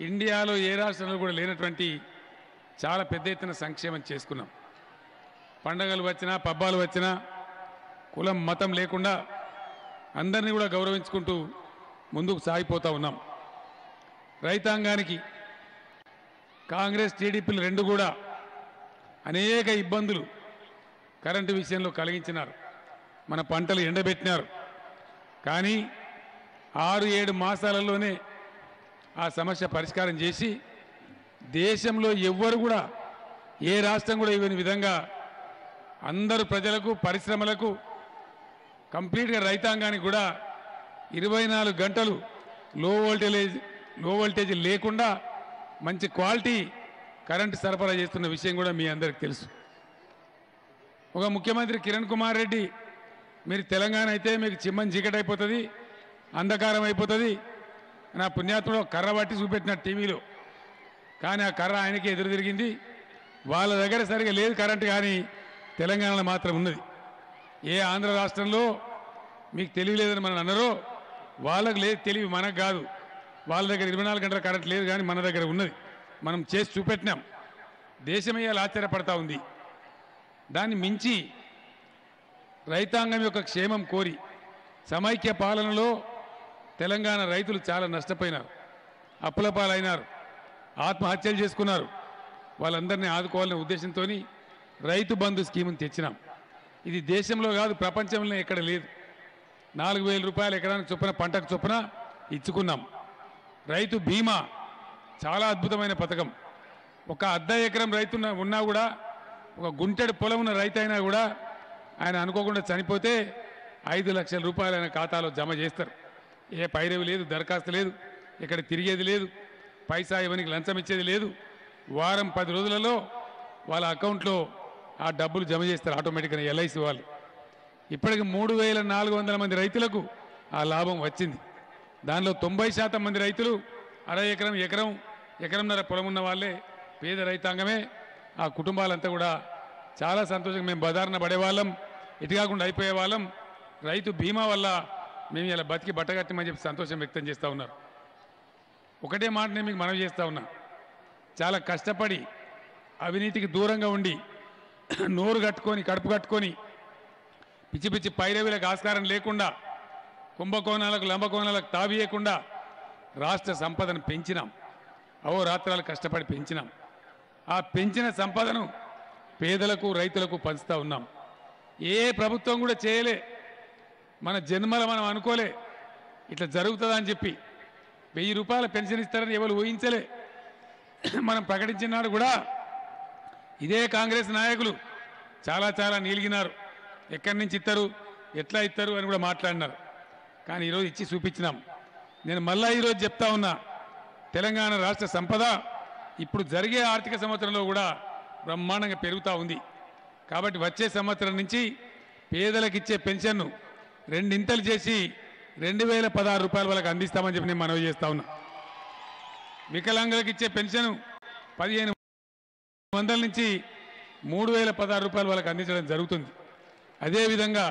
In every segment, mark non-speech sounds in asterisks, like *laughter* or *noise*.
ఇండియాలో ఏ రాష్ట్రంలో కూడా లేనటువంటి చాలా పెద్ద ఎత్తున సంక్షేమం చేసుకున్నాం. పండగలు వచ్చినా పబ్బాలు వచ్చినా కులం మతం లేకుండా అందరినీ కూడా గౌరవించుకుంటూ ముందుకు సాగిపోతూ ఉన్నాం. రైతాంగానికి కాంగ్రెస్ టీడీపీలు రెండు కూడా అనేక ఇబ్బందులు కరెంటు విషయంలో కలిగించినారు. మన పంటలు ఎండబెట్టినారు. కానీ ఆరు ఏడు మాసాలలోనే ఆ సమస్య పరిష్కారం చేసి దేశంలో ఎవ్వరు కూడా ఏ రాష్ట్రం కూడా ఇవ్వని విధంగా అందరు ప్రజలకు పరిశ్రమలకు కంప్లీట్గా రైతాంగానికి కూడా ఇరవై నాలుగు గంటలు లో వోల్టేజ్లో వోల్టేజ్ లేకుండా మంచి క్వాలిటీ కరెంటు సరఫరా చేస్తున్న విషయం కూడా మీ అందరికి తెలుసు. ఒక ముఖ్యమంత్రి కిరణ్ కుమార్ రెడ్డి మీరు తెలంగాణ అయితే మీకు చిమ్మని చీకటి అయిపోతుంది అంధకారం అయిపోతుంది నా పుణ్యాత్ముడు కర్ర పట్టి చూపెట్టిన టీవీలో. కానీ ఆ కర్ర ఆయనకి ఎదురు తిరిగింది. వాళ్ళ దగ్గర సరిగా లేదు కరెంటు కానీ తెలంగాణలో మాత్రం ఉన్నది. ఏ ఆంధ్ర రాష్ట్రంలో మీకు తెలివి లేదని మనం అన్నారో వాళ్ళకి లేదు తెలివి మనకు కాదు. వాళ్ళ దగ్గర ఇరవై నాలుగు గంటల కరెంట్ లేదు కానీ మన దగ్గర ఉన్నది. మనం చేసి చూపెట్టినాం. దేశమయ్యాలు ఆశ్చర్యపడతా ఉంది. దాన్ని మించి రైతాంగం యొక్క క్షేమం కోరి సమైక్య పాలనలో తెలంగాణ రైతులు చాలా నష్టపోయినారు. అప్పుల పాలైనారు ఆత్మహత్యలు చేసుకున్నారు. వాళ్ళందరినీ ఆదుకోవాలనే ఉద్దేశంతో రైతు బంధు స్కీమ్ని తెచ్చినాం. ఇది దేశంలో కాదు ప్రపంచంలో ఎక్కడ లేదు. నాలుగు వేల రూపాయలు ఎకరానికి చొప్పున పంటకు చొప్పున ఇచ్చుకున్నాం. రైతు బీమా చాలా అద్భుతమైన పథకం. ఒక అర్ధ ఎకరం రైతు ఉన్నా కూడా ఒక గుంటెడు పొలం ఉన్న రైతు అయినా కూడా ఆయన అనుకోకుండా చనిపోతే ఐదు లక్షల రూపాయలు ఆయన ఖాతాలో జమ చేస్తారు. ఏ పైరవి లేదు దరఖాస్తు లేదు ఇక్కడ తిరిగేది లేదు పైసా ఇవ్వనికి లంచం ఇచ్చేది లేదు. వారం పది రోజులలో వాళ్ళ అకౌంట్లో ఆ డబ్బులు జమ చేస్తారు ఆటోమేటిక్గా ఎల్ఐసి వాళ్ళు. ఇప్పటికి మూడు వేల నాలుగు వందల మంది రైతులకు ఆ లాభం వచ్చింది. దానిలో తొంభై శాతం మంది రైతులు అర ఎకరం ఎకరం ఎకరంన్నర పొలం ఉన్న వాళ్ళే పేద రైతాంగమే. ఆ కుటుంబాలంతా కూడా చాలా సంతోషంగా మేము బదారణ పడేవాళ్ళం ఇటు కాకుండా అయిపోయే వాళ్ళం రైతు బీమా వల్ల మేము ఇలా బతికి బట్టగట్టమని చెప్పి సంతోషం వ్యక్తం చేస్తూ ఉన్నారు. ఒకటే మాట నేను మీకు మనవి చేస్తూ ఉన్నా. చాలా కష్టపడి అవినీతికి దూరంగా ఉండి *clears throat* నోరు కట్టుకొని కడుపు కట్టుకొని పిచ్చి పిచ్చి పైరవీలకు ఆస్కారం లేకుండా కుంభకోణాలకు లంబకోణాలకు తావియకుండా రాష్ట్ర సంపదను పెంచినాం. అహోరాత్రాలు కష్టపడి పెంచినాం. ఆ పెంచిన సంపదను పేదలకు రైతులకు పంచుతూ ఉన్నాం. ఏ ప్రభుత్వం కూడా చేయలే. మన జన్మల మనం అనుకోలే. ఇట్లా జరుగుతుందా అని చెప్పి వెయ్యి రూపాయల పెన్షన్ ఇస్తారని ఎవరు ఊహించలే. మనం ప్రకటించిన నాడు కూడా ఇదే కాంగ్రెస్ నాయకులు చాలా చాలా నీలిగినారు. ఎక్కడి నుంచి ఇస్తారు ఎట్లా ఇస్తారు అని కూడా మాట్లాడినారు. కానీ ఈరోజు ఇచ్చి చూపించినాం. నేను మళ్ళా ఈరోజు చెప్తా ఉన్నా తెలంగాణ రాష్ట్ర సంపద ఇప్పుడు జరిగే ఆర్థిక సంవత్సరంలో కూడా బ్రహ్మాండంగా పెరుగుతూ ఉంది. కాబట్టి వచ్చే సంవత్సరం నుంచి పేదలకు ఇచ్చే పెన్షన్ను రెండింతలు చేసి రెండు వేల పదహారు రూపాయల వాళ్ళకి అందిస్తామని చెప్పి నేను మనవి చేస్తా ఉన్నా. వికలాంగులకు ఇచ్చే పెన్షన్ పదిహేను వందల నుంచి మూడు వేల పదహారు రూపాయలు వాళ్ళకి అందించడం జరుగుతుంది. అదేవిధంగా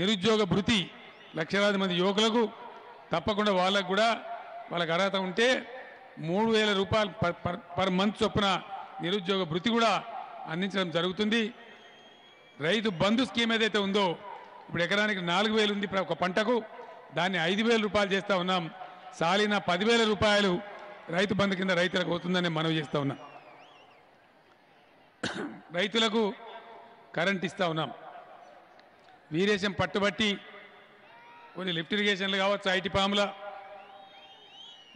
నిరుద్యోగ భృతి లక్షలాది మంది యువకులకు తప్పకుండా వాళ్ళకు కూడా వాళ్ళకి అర్హత ఉంటే మూడు వేల రూపాయలు పర్ పర్ పర్ మంత్ చొప్పున నిరుద్యోగ భృతి కూడా అందించడం జరుగుతుంది. రైతు బంధు స్కీమ్ ఏదైతే ఉందో ఇప్పుడు ఎకరానికి నాలుగు వేలు ఉంది. ఇప్పుడు ఒక పంటకు దాన్ని ఐదు వేల రూపాయలు చేస్తా ఉన్నాం. సాలిన పదివేల రూపాయలు రైతు బంధు కింద రైతులకు అవుతుందని మనవి చేస్తూ ఉన్నాం. రైతులకు కరెంట్ ఇస్తా ఉన్నాం. వీరేశం పట్టుబట్టి కొన్ని లిఫ్ట్ ఇరిగేషన్లు కావచ్చు ఐటీ పాముల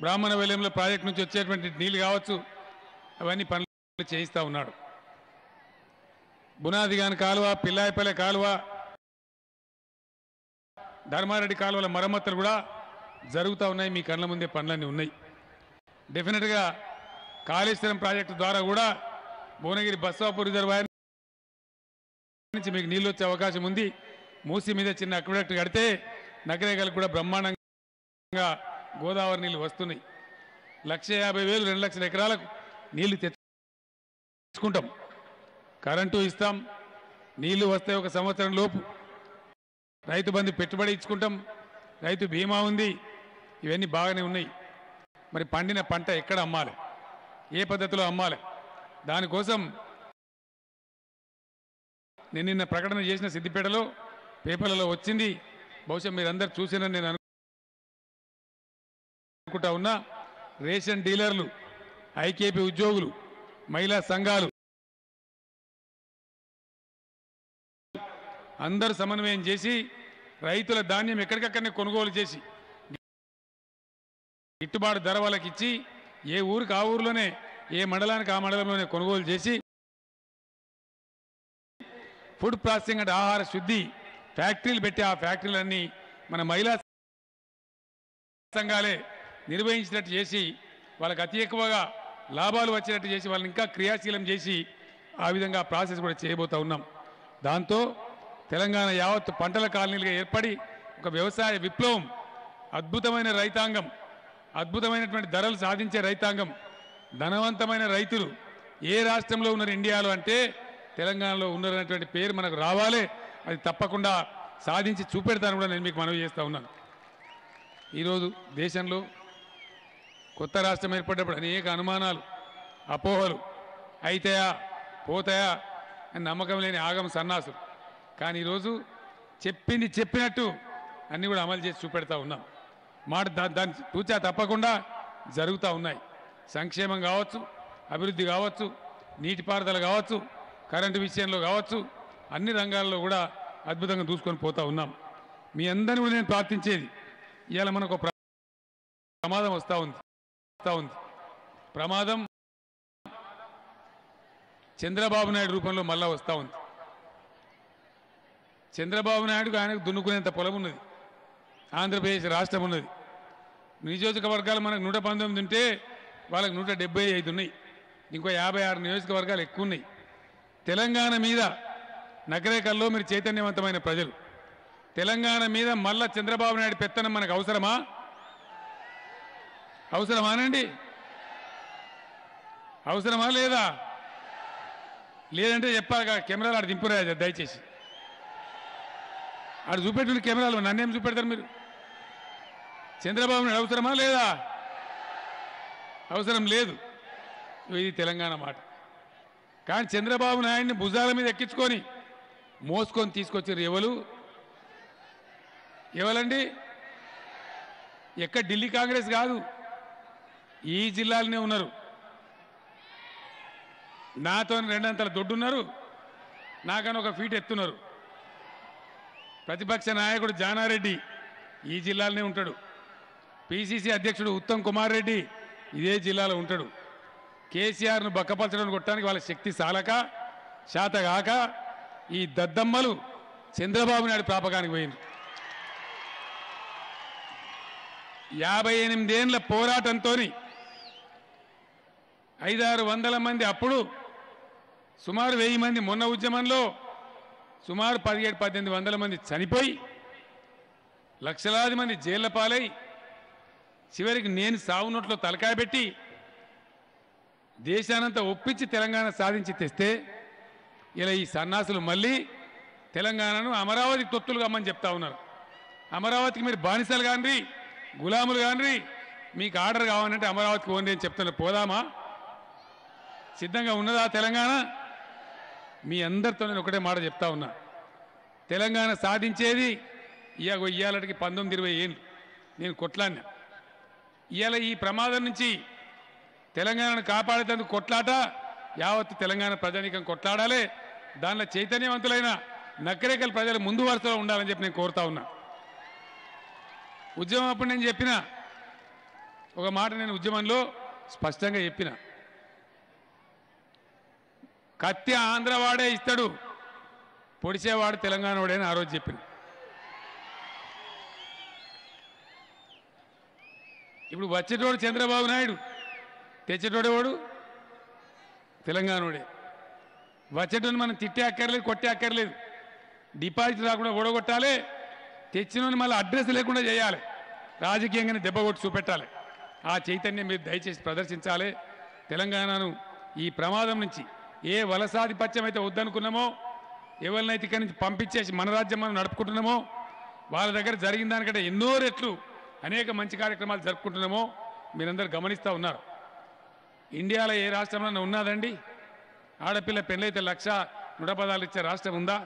బ్రాహ్మణ వెల్యంలో ప్రాజెక్ట్ నుంచి వచ్చేటువంటి నీళ్ళు కావచ్చు అవన్నీ పనులు చేయిస్తా ఉన్నాడు. బునాదిగాని కాలువ పిల్లాయిపల్లె కాలువ ధర్మారెడ్డి కాలువల మరమ్మతులు కూడా జరుగుతూ ఉన్నాయి. మీ కళ్ళ ముందే పనులన్నీ ఉన్నాయి. డెఫినెట్గా కాళేశ్వరం ప్రాజెక్టు ద్వారా కూడా భువనగిరి బస్సాపూర్ రిజర్వాయర్ నుంచి మీకు నీళ్ళు వచ్చే అవకాశం ఉంది. మూసి మీద చిన్న అక్విడక్ట్ కడితే నగరేగలకు కూడా బ్రహ్మాండంగా గోదావరి నీళ్ళు వస్తున్నాయి. లక్ష యాభై వేలు రెండు లక్షల ఎకరాలకు నీళ్ళు తెచ్చుకుంటాం. కరెంటు ఇస్తాం. నీళ్ళు వస్తే ఒక సంవత్సరం లోపు రైతు బంధు పెట్టుబడి ఇచ్చుకుంటాం. రైతు బీమా ఉంది. ఇవన్నీ బాగానే ఉన్నాయి. మరి పండిన పంట ఎక్కడ అమ్మాలి? ఏ పద్ధతిలో అమ్మాలి? దానికోసం నేను నిన్న ప్రకటన చేసిన సిద్దిపేటలో పేపర్లలో వచ్చింది. బహుశా మీరందరూ చూసినని నేను అనుకుంటా ఉన్నా. రేషన్ డీలర్లు ఐకేపీ ఉద్యోగులు మహిళా సంఘాలు అందరూ సమన్వయం చేసి రైతుల ధాన్యం ఎక్కడికక్కడనే కొనుగోలు చేసి గిట్టుబాటు ధర వాళ్ళకి ఇచ్చి ఏ ఊరికి ఆ ఊరిలోనే ఏ మండలానికి ఆ మండలంలోనే కొనుగోలు చేసి ఫుడ్ ప్రాసెసింగ్ అంటే ఆహార శుద్ధి ఫ్యాక్టరీలు పెట్టి ఆ ఫ్యాక్టరీలన్నీ మన మహిళా సంఘాలే నిర్వహించినట్టు చేసి వాళ్ళకి అతి ఎక్కువగా లాభాలు వచ్చేటట్టు చేసి వాళ్ళని ఇంకా క్రియాశీలం చేసి ఆ విధంగా ప్రాసెస్ కూడా చేయబోతా ఉన్నాం. దాంతో తెలంగాణ యావత్ పంటల కాలనీలుగా ఏర్పడి ఒక వ్యవసాయ విప్లవం అద్భుతమైన రైతాంగం అద్భుతమైనటువంటి ధరలు సాధించే రైతాంగం ధనవంతమైన రైతులు ఏ రాష్ట్రంలో ఉన్నారు ఇండియాలో అంటే తెలంగాణలో ఉన్నారనేటువంటి పేరు మనకు రావాలి. అది తప్పకుండా సాధించి చూపెడతాను కూడా నేను మీకు మనవి చేస్తూ ఉన్నాను. ఈరోజు దేశంలో కొత్త రాష్ట్రం ఏర్పడ్డప్పుడు అనేక అనుమానాలు అపోహలు అయితాయా పోతాయా అని నమ్మకం లేని ఆగం సన్నాసులు. కానీ ఈరోజు చెప్పింది చెప్పినట్టు అన్నీ కూడా అమలు చేసి చూపెడతా ఉన్నాం. మాట దాని తూచా తప్పకుండా జరుగుతూ ఉన్నాయి. సంక్షేమం కావచ్చు అభివృద్ధి కావచ్చు నీటిపారుదల కావచ్చు కరెంటు విషయంలో కావచ్చు అన్ని రంగాల్లో కూడా అద్భుతంగా దూసుకొని పోతా ఉన్నాం. మీ అందరిని కూడా నేను ప్రార్థించేది ఇవాళ మనకు ఒక ప్రమాదం వస్తూ ఉంది వస్తూ ఉంది. ప్రమాదం చంద్రబాబు నాయుడు రూపంలో మళ్ళా వస్తూ ఉంది. చంద్రబాబు నాయుడుకు ఆయనకు దున్నుకునేంత పొలం ఉన్నది ఆంధ్రప్రదేశ్ రాష్ట్రం ఉన్నది నియోజకవర్గాలు మనకు నూట పంతొమ్మిది ఉంటే వాళ్ళకి నూట డెబ్బై ఐదు ఉన్నాయి. ఇంకో యాభై ఆరు నియోజకవర్గాలు ఎక్కువ ఉన్నాయి తెలంగాణ మీద నగరేకల్లో మీరు చైతన్యవంతమైన ప్రజలు. తెలంగాణ మీద మళ్ళా చంద్రబాబు నాయుడు పెత్తనం మనకు అవసరమా? అవసరమానండి అవసరమా లేదా? లేదంటే చెప్పాలి కెమెరాలు ఆడ దింపురా దయచేసి. అక్కడ చూపెట్టిన కెమెరాలు నన్నేం చూపెడతారు మీరు? చంద్రబాబు నాయుడు అవసరమా లేదా? అవసరం లేదు. ఇది తెలంగాణ మాట. కానీ చంద్రబాబు నాయుడిని భుజాల మీద ఎక్కించుకొని మోసుకొని తీసుకొచ్చారు ఎవరు? ఎవరండి? ఎక్కడ? ఢిల్లీ కాంగ్రెస్ కాదు. ఈ జిల్లాలోనే ఉన్నారు. నాతో రెండంతల దొడ్డున్నారు. నాకని ఒక ఫీట్ ఎత్తున్నారు. ప్రతిపక్ష నాయకుడు జానారెడ్డి ఈ జిల్లాలోనే ఉంటాడు. పిసిసి అధ్యక్షుడు ఉత్తమ్ కుమార్ రెడ్డి ఇదే జిల్లాలో ఉంటాడు. కేసీఆర్ను బక్కపరచడం కొట్టడానికి వాళ్ళ శక్తి సాలక శాతగాక ఈ దద్దమ్మలు చంద్రబాబు నాయుడు ప్రాపకానికి పోయింది యాభై ఎనిమిదేళ్ళ పోరాటంతో ఐదారు వందల మంది అప్పుడు సుమారు వెయ్యి మంది మొన్న ఉద్యమంలో సుమారు పదిహేడు పద్దెనిమిది వందల మంది చనిపోయి లక్షలాది మంది జైళ్ళ పాలై చివరికి నేను సావునోట్లో తలకాయ పెట్టి దేశానంతా ఒప్పించి తెలంగాణ సాధించి తెస్తే ఇలా ఈ సన్నాసులు మళ్ళీ తెలంగాణను అమరావతికి తొత్తులు కమ్మని చెప్తా ఉన్నారు. అమరావతికి మీరు బానిసలు కానిరి గులాములు కానిరి మీకు ఆర్డర్ కావాలంటే అమరావతికి ఓన్లీ అని చెప్తున్నారు పోదామా? సిద్ధంగా ఉన్నదా తెలంగాణ? మీ అందరితో నేను ఒకటే మాట చెప్తా ఉన్నా. తెలంగాణ సాధించేది ఇక ఇయ్యాలటికి పంతొమ్మిది ఇరవై ఏళ్ళు. నేను కొట్లాడినా. ఇవాళ ఈ ప్రమాదం నుంచి తెలంగాణను కాపాడేటందుకు కొట్లాట యావత్ తెలంగాణ ప్రజానీకం కొట్లాడాలి. దానిలో చైతన్యవంతులైన నక్కరేకల ప్రజలు ముందు వరుసలో ఉండాలని చెప్పి నేను కోరుతా ఉన్నా. ఉద్యమం అప్పుడు నేను చెప్పిన ఒక మాట నేను ఉద్యమంలో స్పష్టంగా చెప్పిన. కత్తి ఆంధ్రవాడే ఇస్తాడు. పొడిచేవాడు తెలంగాణ వాడే అని ఆ రోజు చెప్పింది. ఇప్పుడు వచ్చేటోడు చంద్రబాబు నాయుడు తెచ్చేటోడే వాడు తెలంగాణోడే వచ్చేటోని మనం తిట్టే అక్కర్లేదు కొట్టే అక్కర్లేదు. డిపాజిట్ రాకుండా ఓడగొట్టాలి తెచ్చినోని మళ్ళీ అడ్రస్ లేకుండా చేయాలి. రాజకీయంగానే దెబ్బ కొట్టి చూపెట్టాలి. ఆ చైతన్యం మీరు దయచేసి ప్రదర్శించాలి. తెలంగాణను ఈ ప్రమాదం నుంచి ఏ వలసాధిపత్యం అయితే వద్దనుకున్నామో ఎవరినైతే ఇక్కడి నుంచి పంపించేసి మన రాజ్యం మనం నడుపుకుంటున్నామో వాళ్ళ దగ్గర జరిగిన దానికంటే ఎన్నో రెట్లు అనేక మంచి కార్యక్రమాలు జరుపుకుంటున్నామో మీరందరూ గమనిస్తూ ఉన్నారు. ఇండియాలో ఏ రాష్ట్రంలో ఉన్నదండి? ఆడపిల్ల పెళ్ళైతే లక్ష నూట పదాలు ఇచ్చే రాష్ట్రం ఉందా?